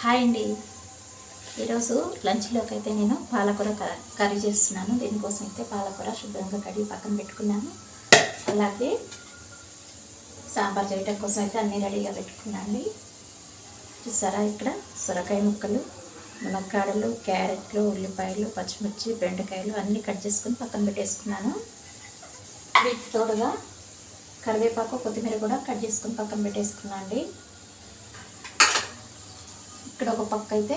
Hi అండి. ఈరోజు లంచ్లోకి అయితే నేను పాలకూర క- కర్రీ చేస్తున్నాను. దీనికోసం అయితే పాలకూర శుభ్రంగా కడిగి పక్కన పెట్టుకున్నాను. అలాగే సాంబార్ చేయటం కోసం అయితే అన్నీ రెడీగా పెట్టుకున్నాను. అండి చూసారా ఇక్కడ? సొరకాయ ముక్కలు మునక్కాడలు క్యారెట్లు ఉల్లిపాయలు పచ్చిమిర్చి బెండకాయలు అన్నీ కట్ చేసుకుని పక్కన పెట్టేసుకున్నాను. వీటి తోడుగా కరివేపాకు కొత్తిమీర కూడా కట్ చేసుకుని పక్కన పెట్టేసుకున్నాను అండి. ఇక్కడ ఒక పక్క అయితే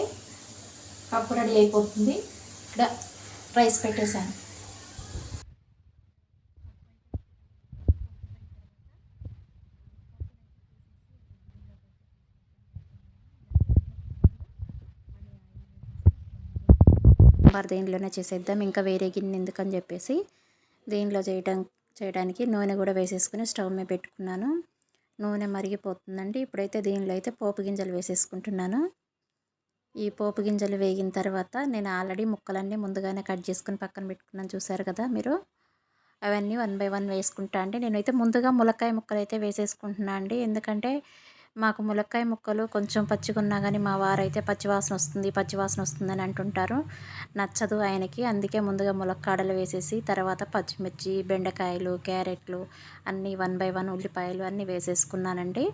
పప్పు రెడీ అయిపోతుంది. ఇక్కడ రైస్ పెట్టేశాను. సాంబార్ దేనిలోనే చేసేద్దాం. ఇంకా వేరే గిన్నె ఎందుకని చెప్పేసి దీనిలో చేయడం చేయడానికి నూనె కూడా వేసేసుకుని స్టవ్ మీద పెట్టుకున్నాను. నూనె మరిగిపోతుందండి. ఇప్పుడైతే దీనిలో అయితే పోపు గింజలు వేసేసుకుంటున్నాను. ఈ పోపు గింజలు వేగిన తర్వాత నేను ఆల్రెడీ ముక్కలన్నీ ముందుగానే కట్ చేసుకుని పక్కన పెట్టుకున్నాను. చూసారు కదా మీరు? అవన్నీ వన్ బై వన్ వేసుకుంటా అండి నేనైతే ముందుగా ములక్కాయ ముక్కలు అయితే వేసేసుకుంటున్నా అండి. ఎందుకంటే మాకు ములక్కాయ ముక్కలు కొంచెం పచ్చిగా ఉన్నా కానీ మా వారైతే పచ్చివాసన వస్తుంది పచ్చివాసన వస్తుందని అంటుంటారు. నచ్చదు ఆయనకి. అందుకే ముందుగా ములక్కాడలు వేసేసి తర్వాత పచ్చిమిర్చి బెండకాయలు క్యారెట్లు అన్నీ వన్ బై వన్ ఉల్లిపాయలు అన్నీ వేసేసుకున్నానండి.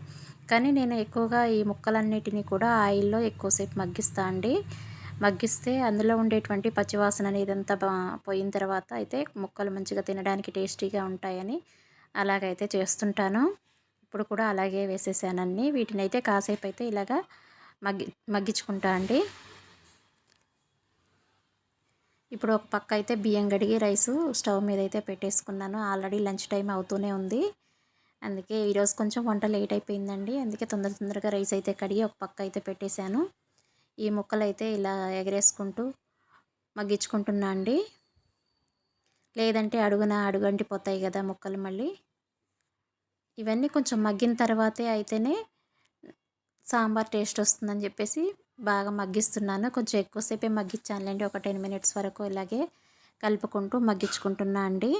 కానీ నేను ఎక్కువగా ఈ ముక్కలన్నిటినీ కూడా ఆయిల్లో ఎక్కువసేపు మగ్గిస్తా అండి. మగ్గిస్తే అందులో ఉండేటువంటి పచ్చివాసన అనేది అంతా బా పోయిన తర్వాత అయితే ముక్కలు మంచిగా తినడానికి టేస్టీగా ఉంటాయని అలాగైతే చేస్తుంటాను. ఇప్పుడు కూడా అలాగే వేసేసానండి వీటిని అయితే కాసేపు అయితే ఇలాగా మగ్గి మగ్గించుకుంటా అండి. ఇప్పుడు ఒక పక్క అయితే బియ్యం గడిగి రైసు స్టవ్ మీద అయితే పెట్టేసుకున్నాను. ఆల్రెడీ లంచ్ టైం అవుతూనే ఉంది. అందుకే ఈరోజు కొంచెం వంట లేట్ అయిపోయిందండి. అందుకే తొందర తొందరగా రైస్ అయితే కడిగి ఒక పక్క అయితే పెట్టేశాను. ఈ ముక్కలు అయితే ఇలా ఎగరేసుకుంటూ మగ్గించుకుంటున్నా అండి. లేదంటే అడుగున అడుగంటి పోతాయి కదా ముక్కలు మళ్ళీ. ఇవన్నీ కొంచెం మగ్గిన తర్వాతే అయితేనే సాంబార్ టేస్ట్ వస్తుందని చెప్పేసి బాగా మగ్గిస్తున్నాను. కొంచెం ఎక్కువసేపే మగ్గించానులేండి ఒక టెన్ మినిట్స్ వరకు ఇలాగే కలుపుకుంటూ మగ్గించుకుంటున్నా అండి.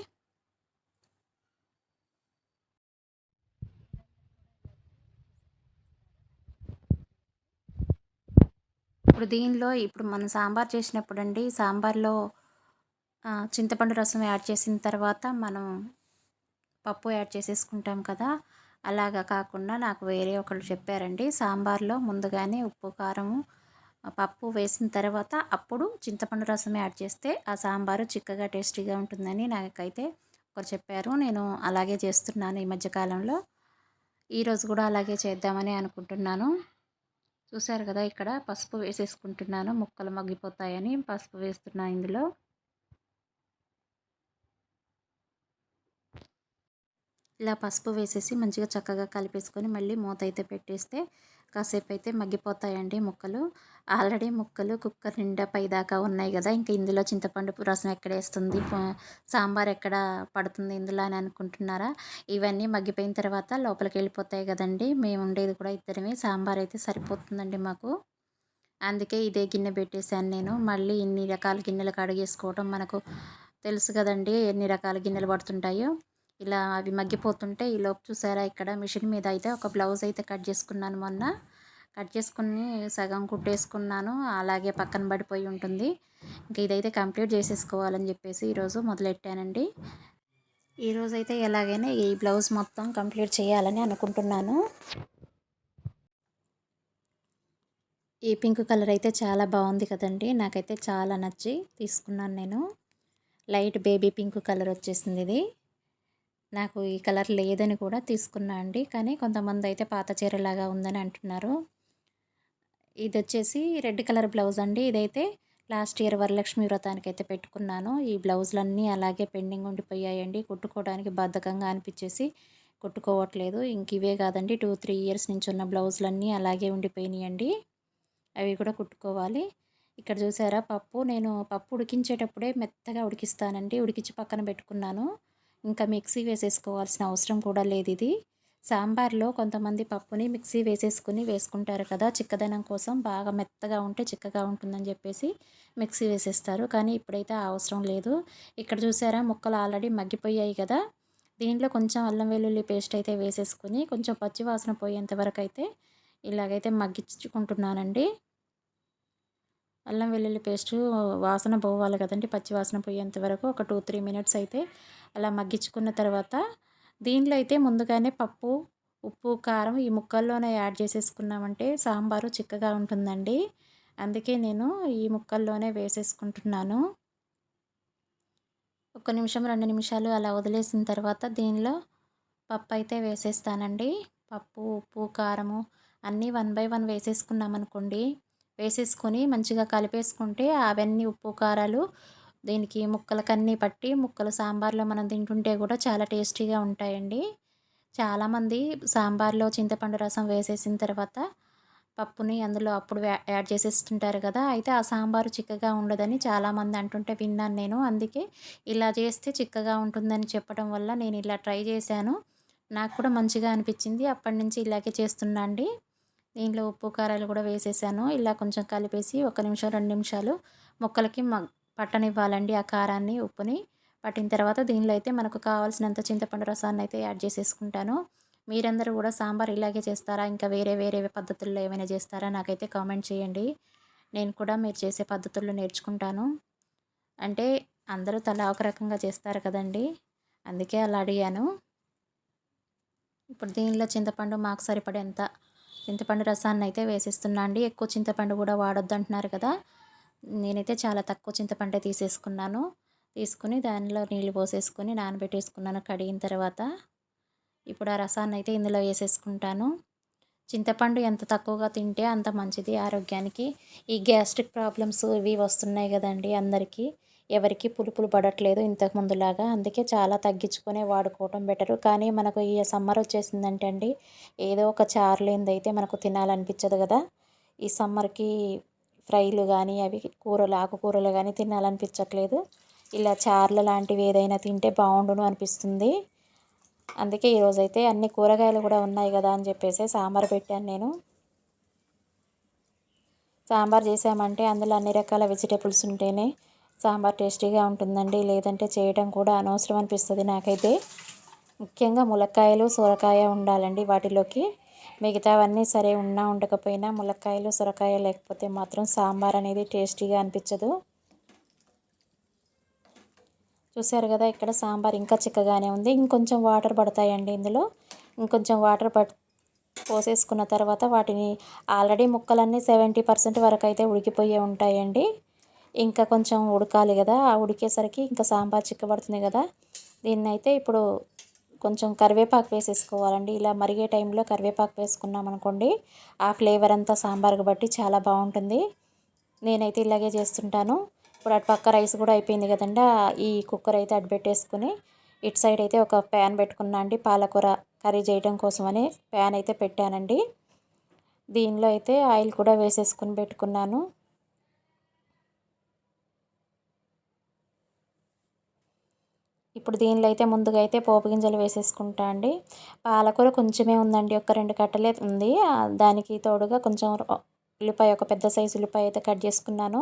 ఇప్పుడు దీనిలో ఇప్పుడు మనం సాంబార్ చేసినప్పుడు అండి సాంబార్లో చింతపండు రసం యాడ్ చేసిన తర్వాత మనం పప్పు యాడ్ చేసేసుకుంటాం కదా. అలాగా కాకుండా నాకు వేరే ఒకళ్ళు చెప్పారండి సాంబార్లో ముందుగానే ఉప్పు కారము పప్పు వేసిన తర్వాత అప్పుడు చింతపండు రసం యాడ్ చేస్తే ఆ సాంబారు చిక్కగా టేస్టీగా ఉంటుందని నాకైతే ఒకరు చెప్పారు. నేను అలాగే చేస్తున్నాను ఈ మధ్యకాలంలో ఈరోజు కూడా అలాగే చేద్దామని అనుకుంటున్నాను. చూశారు కదా ఇక్కడ పసుపు వేసేసుకుంటున్నాను. ముక్కలు మగ్గిపోతాయని పసుపు వేస్తున్నాను ఇందులో. ఇలా పసుపు వేసేసి మంచిగా చక్కగా కలిపేసుకొని మళ్ళీ మూత అయితే పెట్టేస్తే కాసేపు అయితే మగ్గిపోతాయండి ముక్కలు. ఆల్రెడీ ముక్కలు కుక్కర్ నిండా పైదాకా ఉన్నాయి కదా ఇంకా ఇందులో చింతపండు రసం ఎక్కడ వేస్తుంది? సాంబార్ ఎక్కడ పడుతుంది ఇందులో అని అనుకుంటున్నారా? ఇవన్నీ మగ్గిపోయిన తర్వాత లోపలికి వెళ్ళిపోతాయి కదండి. మేము ఉండేది కూడా ఇద్దరమే. సాంబార్ అయితే సరిపోతుందండి మాకు. అందుకే ఇదే గిన్నె పెట్టేశాను నేను. మళ్ళీ ఇన్ని రకాల గిన్నెలు కడిగేసుకోవడం మనకు తెలుసు కదండి ఎన్ని రకాల గిన్నెలు పడుతుంటాయో. ఇలా అవి మగ్గిపోతుంటే ఈ లోపు చూసారా ఇక్కడ మిషన్ మీద అయితే ఒక బ్లౌజ్ అయితే కట్ చేసుకున్నాను మొన్న. కట్ చేసుకుని సగం కుట్టేసుకున్నాను. అలాగే పక్కన పడిపోయి ఉంటుంది. ఇంకా ఇదైతే కంప్లీట్ చేసేసుకోవాలని చెప్పేసి ఈరోజు మొదలెట్టానండి. ఈరోజు అయితే ఎలాగైనా ఈ బ్లౌజ్ మొత్తం కంప్లీట్ చేయాలని అనుకుంటున్నాను. ఈ పింక్ కలర్ అయితే చాలా బాగుంది కదండి. నాకైతే చాలా నచ్చి తీసుకున్నాను నేను. లైట్ బేబీ పింక్ కలర్ వచ్చేసింది ఇది. నాకు ఈ కలర్ లేదని కూడా తీసుకున్నా అండి. కానీ కొంతమంది అయితే పాత చీరలాగా ఉందని అంటున్నారు. ఇది వచ్చేసి రెడ్ కలర్ బ్లౌజ్ అండి. ఇదైతే లాస్ట్ ఇయర్ వరలక్ష్మి వ్రతానికి అయితే పెట్టుకున్నాను. ఈ బ్లౌజులన్నీ అలాగే పెండింగ్ ఉండిపోయాయండి. కుట్టుకోవడానికి బద్ధకంగా అనిపించేసి కుట్టుకోవట్లేదు. ఇంక ఇవే కాదండి. టూ త్రీ ఇయర్స్ నుంచి ఉన్న బ్లౌజులన్నీ అలాగే ఉండిపోయినాయండి. అవి కూడా కుట్టుకోవాలి. ఇక్కడ చూసారా పప్పు. నేను పప్పు ఉడికించేటప్పుడే మెత్తగా ఉడికిస్తానండి. ఉడికించి పక్కన పెట్టుకున్నాను. ఇంకా మిక్సీ వేసేసుకోవాల్సిన అవసరం కూడా లేదు ఇది. సాంబార్లో కొంతమంది పప్పుని మిక్సీ వేసేసుకుని వేసుకుంటారు కదా చిక్కదనం కోసం బాగా మెత్తగా ఉంటే చిక్కగా ఉంటుందని చెప్పేసి మిక్సీ వేసేస్తారు. కానీ ఇప్పుడైతే అవసరం లేదు. ఇక్కడ చూసారా ముక్కలు ఆల్రెడీ మగ్గిపోయాయి కదా. దీంట్లో కొంచెం అల్లం వెల్లుల్లి పేస్ట్ అయితే వేసేసుకుని కొంచెం పచ్చి వాసన పోయేంత వరకు అయితే ఇలాగైతే మగ్గించుకుంటున్నానండి. అల్లం వెల్లుల్లి పేస్ట్ వాసన పోవాలి కదండి పచ్చి వాసన పోయేంత వరకు ఒక టూ త్రీ మినిట్స్ అయితే అలా మగ్గించుకున్న తర్వాత దీనిలో అయితే ముందుగానే పప్పు ఉప్పు కారం ఈ ముక్కల్లోనే యాడ్ చేసేసుకున్నామంటే సాంబారు చిక్కగా ఉంటుందండి. అందుకే నేను ఈ ముక్కల్లోనే వేసేసుకుంటున్నాను. ఒక నిమిషం రెండు నిమిషాలు అలా వదిలేసిన తర్వాత దీనిలో పప్పు అయితే వేసేస్తానండి. పప్పు ఉప్పు కారము అన్నీ వన్ బై వన్ వేసేసుకున్నామనుకోండి వేసేసుకొని మంచిగా కలిపేసుకుంటే అవన్నీ ఉప్పు కారాలు దీనికి ముక్కలకన్నీ పట్టి ముక్కలు సాంబార్లో మనం తింటుంటే కూడా చాలా టేస్టీగా ఉంటాయండి. చాలామంది సాంబార్లో చింతపండు రసం వేసేసిన తర్వాత పప్పుని అందులో అప్పుడు యాడ్ చేసేస్తుంటారు కదా అయితే ఆ సాంబారు చిక్కగా ఉండదని చాలామంది అంటుంటే విన్నాను నేను. అందుకే ఇలా చేస్తే చిక్కగా ఉంటుందని చెప్పడం వల్ల నేను ఇలా ట్రై చేశాను. నాకు కూడా మంచిగా అనిపించింది. అప్పటి నుంచి ఇలాగే చేస్తున్నా అండి. దీంట్లో ఉప్పు కారాలు కూడా వేసేసాను. ఇలా కొంచెం కలిపేసి ఒక నిమిషం రెండు నిమిషాలు మొక్కలకి పట్టనివ్వాలండి ఆ కారాన్ని ఉప్పుని. పట్టిన తర్వాత దీనిలో అయితే మనకు కావాల్సినంత చింతపండు రసాన్ని అయితే యాడ్ చేసేసుకుంటాను. మీరందరూ కూడా సాంబార్ ఇలాగే చేస్తారా? ఇంకా వేరే వేరే పద్ధతుల్లో ఏమైనా చేస్తారా? నాకైతే కామెంట్ చేయండి. నేను కూడా మీరు చేసే పద్ధతుల్లో నేర్చుకుంటాను. అంటే అందరూ తలా ఒక రకంగా చేస్తారు కదండి. అందుకే అలా అడిగాను. ఇప్పుడు దీనిలో చింతపండు మాకు సరిపడేంత చింతపండు రసాన్ని అయితే వేసేస్తున్నా అండి. ఎక్కువ చింతపండు కూడా వాడొద్దు అంటున్నారు కదా. నేనైతే చాలా తక్కువ చింతపండే తీసేసుకున్నాను. తీసుకుని దానిలో నీళ్ళు పోసేసుకుని నానబెట్టేసుకున్నాను కడిగిన తర్వాత. ఇప్పుడు ఆ రసాన్ని అయితే ఇందులో వేసేసుకుంటాను. చింతపండు ఎంత తక్కువగా తింటే అంత మంచిది ఆరోగ్యానికి. ఈ గ్యాస్ట్రిక్ ప్రాబ్లమ్స్ ఇవి వస్తున్నాయి కదండి అందరికీ. ఎవరికి పులుపులు పడట్లేదు ఇంతకు ముందులాగా. అందుకే చాలా తగ్గించుకునే వాడుకోవటం బెటరు. కానీ మనకు ఈ సమ్మర్ వచ్చేసిందంటే అండి ఏదో ఒక చారు లేనిదైతే మనకు తినాలనిపించదు కదా. ఈ సమ్మర్కి ఫ్రైలు కానీ అవి కూరలు ఆకుకూరలు కానీ తినాలనిపించట్లేదు. ఇలా చార్లు లాంటివి ఏదైనా తింటే బాగుండును అనిపిస్తుంది. అందుకే ఈరోజైతే అన్ని కూరగాయలు కూడా ఉన్నాయి కదా అని చెప్పేసి సాంబార్ పెట్టాను నేను. సాంబార్ చేసామంటే అందులో అన్ని రకాల వెజిటేబుల్స్ ఉంటేనే సాంబార్ టేస్టీగా ఉంటుందండి. లేదంటే చేయడం కూడా అనవసరం అనిపిస్తుంది నాకైతే. ముఖ్యంగా ములక్కాయలు సొరకాయ ఉండాలండి వాటిలోకి. మిగతావన్నీ సరే ఉన్నా ఉండకపోయినా ములక్కాయలు సొరకాయ లేకపోతే మాత్రం సాంబార్ అనేది టేస్టీగా అనిపించదు. చూసారు కదా ఇక్కడ సాంబార్ ఇంకా చిక్కగానే ఉంది. ఇంకొంచెం వాటర్ పడతాయండి ఇందులో. ఇంకొంచెం వాటర్ పట్ పోసేసుకున్న తర్వాత వాటిని ఆల్రెడీ ముక్కలన్నీ సెవెంటీ పర్సెంట్ వరకు అయితే ఉడికిపోయే ఉంటాయండి. ఇంకా కొంచెం ఉడకాలి కదా. ఆ ఉడికేసరికి ఇంకా సాంబార్ చిక్కబడుతుంది కదా. దీన్ని అయితే ఇప్పుడు కొంచెం కరివేపాకు వేసేసుకోవాలండి. ఇలా మరిగే టైంలో కరివేపాకు వేసుకున్నాం అనుకోండి ఆ ఫ్లేవర్ అంతా సాంబార్కి బట్టి చాలా బాగుంటుంది. నేనైతే ఇలాగే చేస్తుంటాను. ఇప్పుడు అటు పక్క రైస్ కూడా అయిపోయింది కదండి. ఈ కుక్కర్ అయితే అటు పెట్టేసుకుని ఇటు సైడ్ అయితే ఒక ప్యాన్ పెట్టుకున్నా అండి. పాలకూర కర్రీ చేయడం కోసమని ప్యాన్ అయితే పెట్టానండి. దీనిలో అయితే ఆయిల్ కూడా వేసేసుకుని పెట్టుకున్నాను. ఇప్పుడు దీనిలో అయితే ముందుగా అయితే పోపు గింజలు వేసేసుకుంటా అండి. పాలకూర కొంచెమే ఉందండి ఒక రెండు కట్టలే ఉంది. దానికి తోడుగా కొంచెం ఉల్లిపాయ ఒక పెద్ద సైజు ఉల్లిపాయ అయితే కట్ చేసుకున్నాను.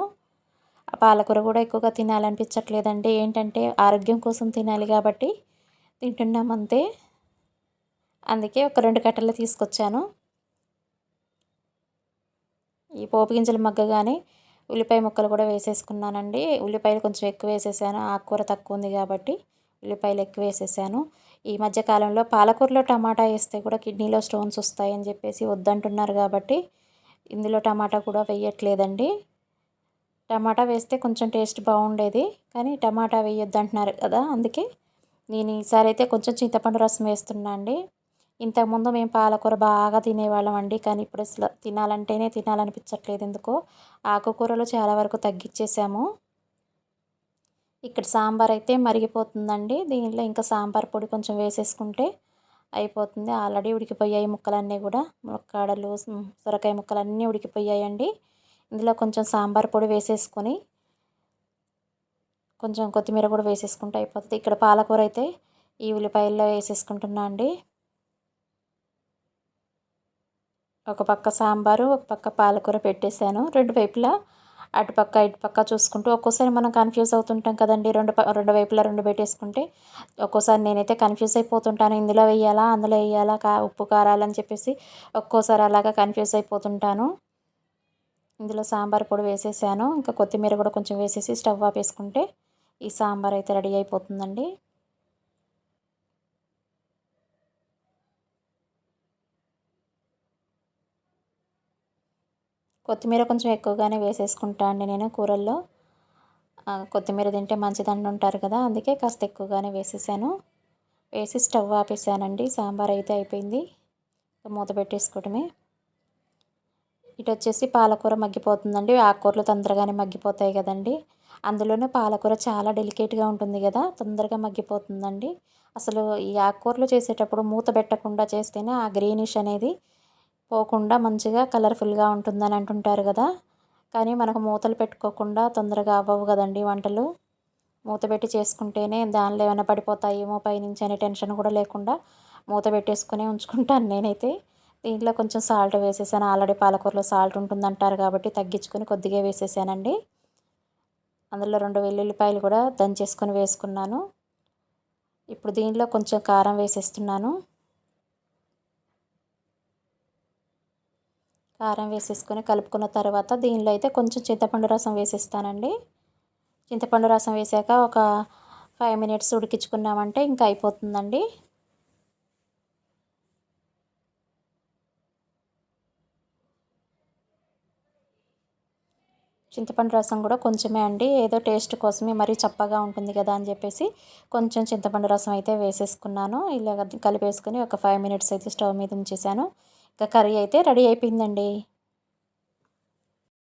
పాలకూర కూడా ఎక్కువగా తినాలనిపించట్లేదండి. ఏంటంటే ఆరోగ్యం కోసం తినాలి కాబట్టి తింటున్నాం అంతే. అందుకే ఒక రెండు కట్టలు తీసుకొచ్చాను. ఈ పోపు గింజలు మగ్గగానే ఉల్లిపాయ ముక్కలు కూడా వేసేసుకున్నానండి. ఉల్లిపాయలు కొంచెం ఎక్కువ వేసేసాను ఆకుకూర తక్కువ ఉంది కాబట్టి. ఉల్లిపాయలు ఎక్కువ వేసేసాను. ఈ మధ్యకాలంలో పాలకూరలో టమాటా వేస్తే కూడా కిడ్నీలో స్టోన్స్ వస్తాయని చెప్పేసి వద్దంటున్నారు కాబట్టి ఇందులో టమాటా కూడా వేయట్లేదండి. టమాటా వేస్తే కొంచెం టేస్ట్ బాగుండేది కానీ టమాటా వేయొద్దు అంటున్నారు కదా అందుకే నేను ఈసారి అయితే కొంచెం చింతపండు రసం వేస్తున్నా అండి. ఇంతకుముందు మేము పాలకూర బాగా తినేవాళ్ళం అండి కానీ ఇప్పుడు అసలు తినాలంటేనే తినాలనిపించట్లేదు ఎందుకో. ఆకుకూరలు చాలా వరకు తగ్గించేసాము ఇక్కడ సాంబార్ అయితే మరిగిపోతుందండి. దీనిలో ఇంకా సాంబార్ పొడి కొంచెం వేసేసుకుంటే అయిపోతుంది. ఆల్రెడీ ఉడికిపోయాయి ముక్కలన్నీ కూడా. ములక్కాడలు సొరకాయ ముక్కలు అన్నీ ఉడికిపోయాయండి. ఇందులో కొంచెం సాంబార్ పొడి వేసేసుకొని కొంచెం కొత్తిమీర కూడా వేసేసుకుంటే అయిపోతుంది. ఇక్కడ పాలకూర అయితే ఈ ఉల్లిపాయల్లో వేసేసుకుంటున్నా అండి. ఒక పక్క సాంబారు ఒక పక్క పాలకూర పెట్టేశాను. రెండు వైపులా అటుపక్క ఇటుపక్క చూసుకుంటూ ఒక్కోసారి మనం కన్ఫ్యూజ్ అవుతుంటాం కదండి. రెండు రెండు వైపులా రెండు పెట్టేసుకుంటే ఒక్కోసారి నేనైతే కన్ఫ్యూజ్ అయిపోతుంటాను. ఇందులో వేయాలా అందులో వేయాలా కా ఉప్పు కారాలని చెప్పేసి ఒక్కోసారి అలాగా కన్ఫ్యూజ్ అయిపోతుంటాను. ఇందులో సాంబార్ పొడి వేసేసాను. ఇంకా కొత్తిమీర కూడా కొంచెం వేసేసి స్టవ్ ఆపేసుకుంటే ఈ సాంబార్ అయితే రెడీ అయిపోతుందండి. కొత్తిమీర కొంచెం ఎక్కువగానే వేసేసుకుంటా అండి నేను కూరల్లో. కొత్తిమీర తింటే మంచిదని ఉంటారు కదా అందుకే కాస్త ఎక్కువగానే వేసేసాను. వేసి స్టవ్ ఆపేసానండి సాంబార్ అయితే అయిపోయింది. మూత పెట్టేసుకోవటమే. ఇటు వచ్చేసి పాలకూర మగ్గిపోతుందండి ఆకుకూరలు తొందరగానే మగ్గిపోతాయి కదండి. అందులోనే పాలకూర చాలా డెలికేట్గా ఉంటుంది కదా తొందరగా మగ్గిపోతుందండి. అసలు ఈ ఆకుకూరలు చేసేటప్పుడు మూత పెట్టకుండా చేస్తేనే ఆ గ్రీనిష్ అనేది పోకుండా మంచిగా కలర్ఫుల్గా ఉంటుందని అంటుంటారు కదా. కానీ మనకు మూతలు పెట్టుకోకుండా తొందరగా అవ్వవు కదండి వంటలు. మూత పెట్టి చేసుకుంటేనే దానిలో ఏమైనా పడిపోతాయేమో పైనుంచి అనే టెన్షన్ కూడా లేకుండా మూత పెట్టేసుకుని ఉంచుకుంటాను నేనైతే. దీంట్లో కొంచెం సాల్ట్ వేసేసాను. ఆల్రెడీ పాలకూరలో సాల్ట్ ఉంటుందంటారు కాబట్టి తగ్గించుకొని కొద్దిగా వేసేసానండి. అందులో రెండు వెల్లుల్లిపాయలు కూడా దంచేసుకొని వేసుకున్నాను. ఇప్పుడు దీనిలో కొంచెం కారం వేసేస్తున్నాను. కారం వేసేసుకొని కలుపుకున్న తర్వాత దీనిలో అయితే కొంచెం చింతపండు రసం వేసేస్తానండి. చింతపండు రసం వేసాక ఒక ఫైవ్ మినిట్స్ ఉడికించుకున్నామంటే ఇంకా అయిపోతుందండి. చింతపండు రసం కూడా కొంచెమే అండి. ఏదో టేస్ట్ కోసమే మరీ చప్పగా ఉంటుంది కదా అని చెప్పేసి కొంచెం చింతపండు రసం అయితే వేసేసుకున్నాను. ఇలా కలిపేసుకుని ఒక ఫైవ్ మినిట్స్ అయితే స్టవ్ మీద ఉంచేసాను. ఇంకా కర్రీ అయితే రెడీ అయిపోయిందండి.